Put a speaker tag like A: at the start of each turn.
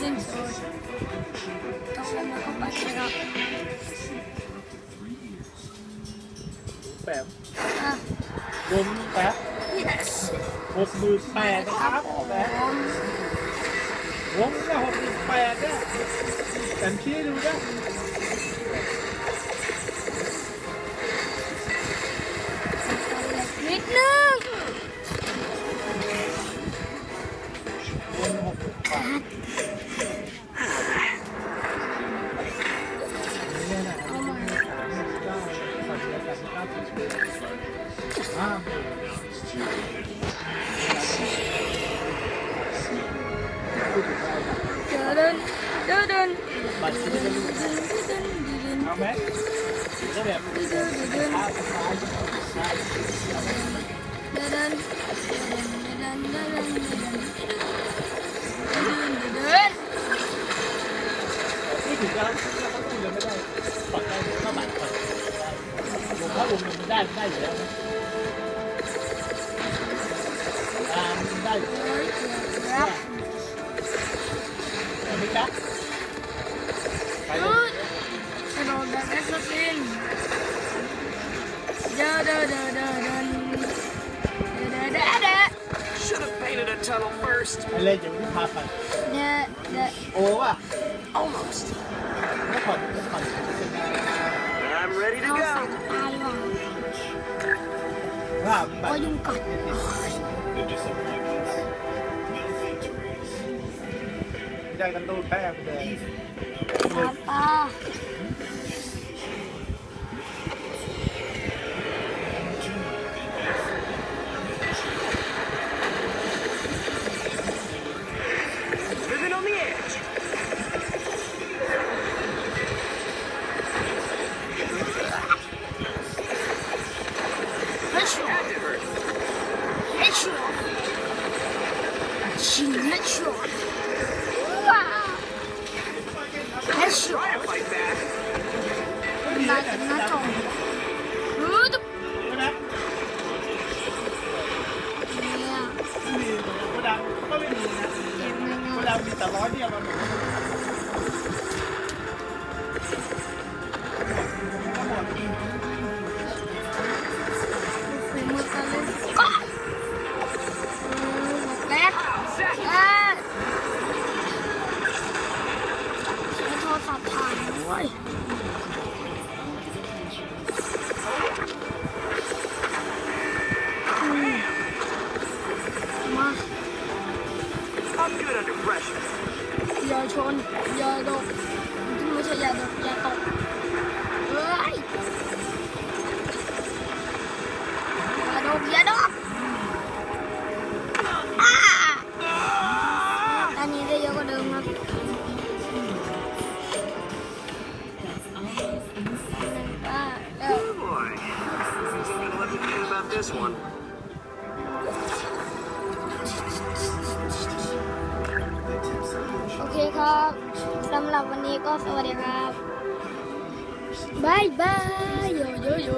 A: sind so. Doch wenn man kommt, man
B: แปด
A: อ่ะ
B: วงแปด
A: yes
B: หกหมื่นแปดนะครับแปดวงเนี่ยหกหมื่นแปดเนี่ยแผมชี้
A: ดูนะ Ah. Dun, dun, dun. Rất đẹp. Cái gì cơ? that, it. Yeah.
C: Should have painted a tunnel first.
A: I let
B: you. What? Yeah. Over.
C: Almost.
B: O yung cut. Jack, ang tawag tayo. Fucking
A: headshot. Wow. Headshot. Not,
C: not on.
A: Good. Yeah. ตลอดเดียว giờ chôn, giờ đồ. Chúng mới sẽ giờ được giờ tộc ơi! Giờ đồ giờ đó
C: à! ta nhìn thấy giờ có đường không This one.
A: รับวันนี้ก็สวัสดีครับบายบายโยโยโย